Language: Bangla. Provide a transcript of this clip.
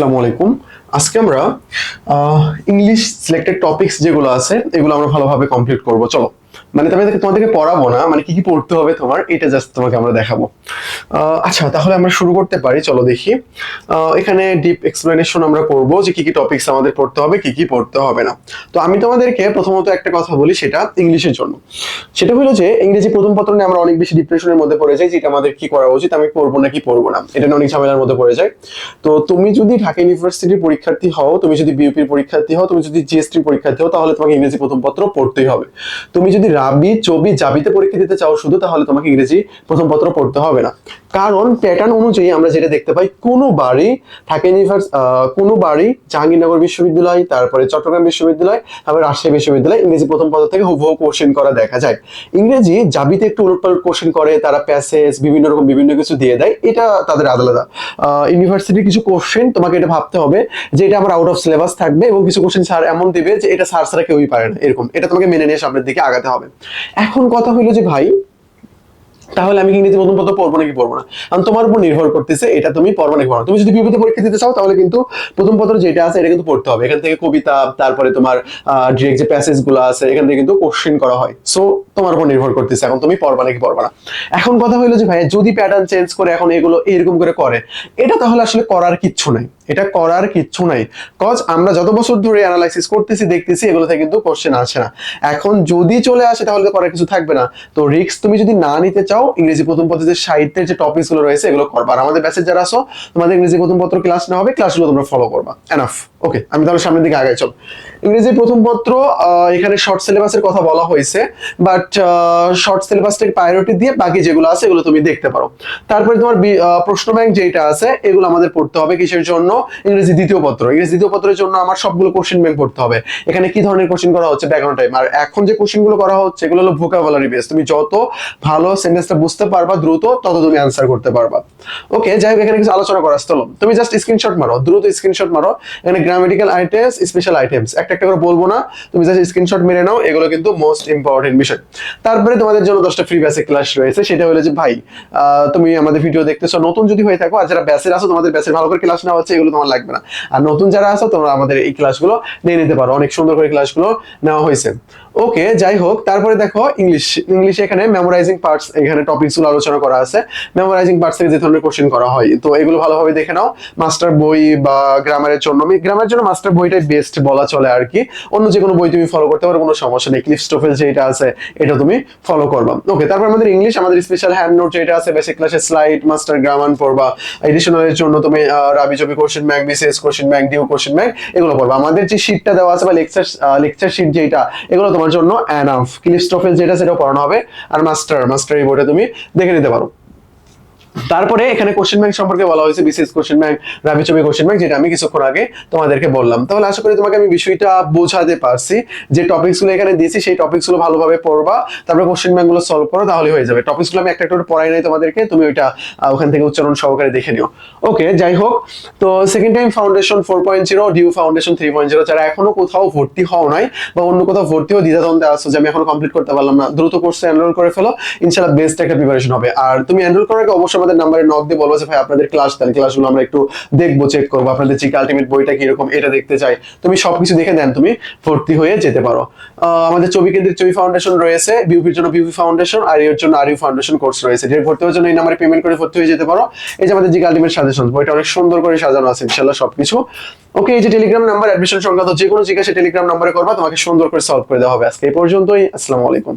আসসালামু আলাইকুম। আজকে আমরা ইংলিশ সিলেক্টেড টপিকস যেগুলো আছে, এগুলো আমরা ভালোভাবে কমপ্লিট করব। চলো। মানে তোমাদেরকে তোমাদেরকে পড়াবো না মানে কি কি পড়তে হবে তোমার, এটা জাস্ট তোমাকে আমরা দেখাবো। আচ্ছা তাহলে আমরা শুরু করতে পারি, চলো দেখি। এখানে ডিপ এক্সপ্লেনেশন আমরা করব যে কি কি টপিকস আমাদের পড়তে হবে, কি কি পড়তে হবে না। তো আমি তোমাদেরকে প্রথমত একটা কথা বলি, সেটা ইংলিশের জন্য। সেটা হলো যে, ইংরেজি প্রথম পত্র আমরা অনেক বেশি ডিপ্রেশনের মধ্যে পড়ে যাই যেটা আমাদের কি করা উচিত, আমি পড়ব না কি পড়ব না। এটা অনেক ঝামেলার মধ্যে পড়ে যায় তো তুমি যদি ঢাকা ইউনিভার্সিটির পরীক্ষার্থী হও, তুমি যদি বিউপির পরীক্ষার্থী হও, তুমি যদি জিএসটির পরীক্ষার্থী হও, তাহলে তোমাকে ইংরেজি প্রথম পত্র পড়তেই হবে। তুমি যদি রাবি চবি জাবিতে পরীক্ষা দিতে চাও শুধু, তাহলে তোমাকে ইংরেজি প্রথম পত্র পড়তে হবে না। কারণ প্যাটার্ন অনুযায়ী আমরা যেটা দেখতে পাই, কোনো বাড়ি ঢাকা ইউনিভার্স কোনো বাড়ি জাহাঙ্গীরনগর বিশ্ববিদ্যালয়, তারপরে চট্টগ্রাম বিশ্ববিদ্যালয় আবার রাজশাহী বিশ্ববিদ্যালয়, ইংরেজি প্রথম পত্র থেকে হুবহু কোশ্চেন করা দেখা যায়। ইংরেজি জাবিতে একটু উলটপালট কোশ্চেন করে, তারা প্যাসেজ বিভিন্ন রকম বিভিন্ন কিছু দিয়ে দেয়, এটা তাদের আলাদা। ইউনিভার্সিটির কিছু কোশ্চেন তোমাকে এটা ভাবতে হবে, যে এটা আমার আউট অফ সিলেবাস থাকবে এবং কিছু কোশ্চেন স্যার এমন দেবে যে এটা স্যার ছাড়া কেউই পারে না, এরকম। এটা তোমাকে মেনে নিয়ে সামনের দিকে আগাতে হবে। এখন কথা হইল যে ভাই তাহলে আমি ইংরেজি প্রথম পত্র পড়ব নাকি পড়ব না? কারণ তোমার উপর নির্ভর করতেছে, এটা তুমি পড়ব নাকি পড়ব তুমি যদি বিপদে পরীক্ষা দিতে চাও, তাহলে কিন্তু প্রথম পত্র যেটা আছে, এটা কিন্তু পড়তে হবে। এখান থেকে কবিতা, তারপরে তোমার ডিরেক্ট যে প্যাসেজগুলো আছে, এখান থেকে কিন্তু কোশ্চেন করা হয়। সো তোমার উপর নির্ভর করতেছে, এখন তুমি পড়বা নাকি পড়বা না। এখন কথা হলো যে ভাই যদি প্যাটার্ন চেঞ্জ করে এখন এগুলো এরকম করে করে, এটা তাহলে আসলে করার কিচ্ছু নাই। এটা করার কিচ্ছু নাই। কজ আমরা যত বছর ধরে অ্যানালাইসিস করতেছি, দেখতেছি, এগুলো থেকে কিন্তু কোশ্চেন আসে না। এখন যদি চলে আসে, তাহলে করার কিছু থাকবে না। তো রিস্ক তুমি যদি না নিতে চাও ইংরেজি প্রথম পত্রের সাহিত্যের যে টপিকসগুলো রয়েছে, এগুলো করবা। আর আমাদের ব্যাচে যারা আসো তোমাদের ইংরেজি প্রথম পত্র ক্লাস না হবে ক্লাসগুলো তোমরা ফলো করবা। এনাফ ওকে আমি তাহলে সামনের দিকে আগে চল। ইংরেজি প্রথম পত্র এখানে শর্ট সিলেবাসের কথা বলা হয়েছে বাট শর্ট সিলেবাসটাকে প্রায়োরিটি দিয়ে বাকি যেগুলো আছে, এগুলো তুমি দেখতে পারো। তারপরে তোমার প্রশ্ন ব্যাংক যেটা আছে, এগুলো আমাদের পড়তে হবে কিসের জন্য? ইংরেজি দ্বিতীয় পত্র। ইংরেজি দ্বিতীয় পত্রের জন্য আমার সবগুলো কোশ্চেন ব্যাংক পড়তে হবে। এখানে কি ধরনের কোশ্চেন করা হচ্ছে? ব্যাকগ্রাউন্ড টাইম আর এখন যে কোশ্চেনগুলো করা হচ্ছে, এগুলো হলো ভোকাবুলারি বেস তুমি যত ভালো সেন্টেন্সটা বুঝতে পারবা, দ্রুত তত তুমি অ্যান্সার করতে পারবা। ওকে যাই হোক, এখানে কিছু আলোচনা করা চলো। তুমি জাস্ট স্ক্রিনশট মারো। দ্রুত স্ক্রিনশট মারো। এখানে গ্রামেটিক্যাল আইটেমস স্পেশাল আইটেমস একটা একটা করে বলব না। তুমি জাস্ট স্ক্রিনশট মেরে নাও, এগুলো কিন্তু মোস্ট ইম্পর্টেন্ট বিষয়। তারপরে তোমাদের জন্য দশটা ফ্রি বেসিক ক্লাস রয়েছে, সেটা হলো যে, ভাই তুমি আমাদের ভিডিও দেখতেছো, নতুন যদি হয়ে থাকো, আর যারা ব্যাসের আসো তোমাদের ব্যাসের ভালো করে ক্লাস নেওয়া হচ্ছে, এগুলো তোমার লাগবে না। আর নতুন যারা আসো তোমরা আমাদের এই ক্লাসগুলো নিয়ে নিতে পারো। অনেক সুন্দর করে ক্লাসগুলো নেওয়া হয়েছে। ওকে যাই হোক তারপরে দেখো ইংলিশ ইংলিশে এখানে মেমোরাইজিং পার্টস এখানে টপিকসগুলো আলোচনা করা আছে। মেমোরাইজিং পার্টস থেকে যে ধরনের কোশ্চেন করা হয়, তো এগুলো ভালোভাবে দেখে নাও। মাস্টার বই বা গ্রামারের জন্য গ্রামারের জন্য মাস্টার বইটাই বেস্ট বলা চলে আর কি। অন্য যে কোনো বই তুমি ফলো করতে পারো, কোনো সমস্যা নেই। ক্লিফ স্টোফেল যেটা আছে, এটা তুমি ফলো করবা। ওকে তারপর আমাদের ইংলিশ আমাদের স্পেশাল হ্যান্ড নোট যেটা আছে বেসিক ক্লাসে স্লাইড মাস্টার গ্রামার পড়বা। এডিশনালের জন্য তুমি রাবি চবি question bank BCS question bank DU question bank এগুলো পড়বা। আমাদের যে শিটটা দেওয়া আছে বা লেকচার লেকচার শিট যেটা, এগুলো তোমার জন্য অ্যানাফ ক্লিপস্টফেল যেটা, সেটাও পড়ানো হবে। আর মাস্টার মাস্টার এই বইটা তুমি দেখে নিতে পারো। তারপরে এখানে কোশ্চেন ব্যাংক সম্পর্কে বলা হয়েছে বিশেষ কোশ্চেন ব্যাংক রাবি ছবি কোশ্চেন ব্যাংক যেটা আমি কিছুক্ষণ আগে তোমাদেরকে বললাম। তাহলে আশা করি তোমাকে আমি বিষয়টা বোঝাতে পারছি, যে টপিকসগুলো এখানে দিয়েছি, সেই টপিকসগুলো ভালোভাবে পড়বা, তারপরে কোশ্চেন ব্যাংকগুলো সলভ করো, তাহলে হয়ে যাবে। টপিকসগুলো আমি একটা একটা পড়াই নাই তোমাদেরকে, তুমি ওইটা ওখান থেকে উচ্চারণ সহকারে দেখে নিও। ওকে যাই হোক, তো second time foundation four point zero DU foundation three point zero যারা এখনও কোথাও ভর্তি হও নাই, বা অন্য কোথাও ভর্তি হও, দ্বিধাদ্বন্দ্বে আসছো যে আমি এখনও কমপ্লিট করতে পারলাম না, দ্রুত কোর্সে এনরোল করে ফেলো, ইনশাআল্লাহ বেস্ট একটা প্রিপারেশন হবে। আর তুমি এনরোল করার আগে অবশ্যই আমাদের নাম্বারে নক দিয়ে বলব যে, ভাই, আপনাদের ক্লাস দেন ক্লাসগুলো আমরা একটু দেখব চেক করব। আপনাদের জিকে আলটিমেট বইটা কীরকম, এটা দেখতে চাই। তুমি সবকিছু দেখে দেন তুমি ভর্তি হয়ে যেতে পারো। আমাদের চবি কেন্দ্রিক চবি ফাউন্ডেশন রয়েছে বিউপির জন্য বিউপি ফাউন্ডেশন আর এর জন্য আরিউ ফাউন্ডেশন কোর্স রয়েছে। যে ভর্তি হওয়ার জন্য এই নাম্বারে পেমেন্ট করে ভর্তি হয়ে যেতে পারো। এই যে আমাদের জিকে আলটিমেট সাজেশন বইটা অনেক সুন্দর করে সাজানো আছে ইনশাল্লাহ সবকিছু। ওকে এই যে টেলিগ্রাম নাম্বার অ্যাডমিশন সংক্রান্ত যে কোনো জিজ্ঞাসা টেলিগ্রাম নাম্বারে করবা, তোমাকে সুন্দর করে সলভ করে দেওয়া হবে। আজকে এই পর্যন্তই, আসসালামু আলাইকুম।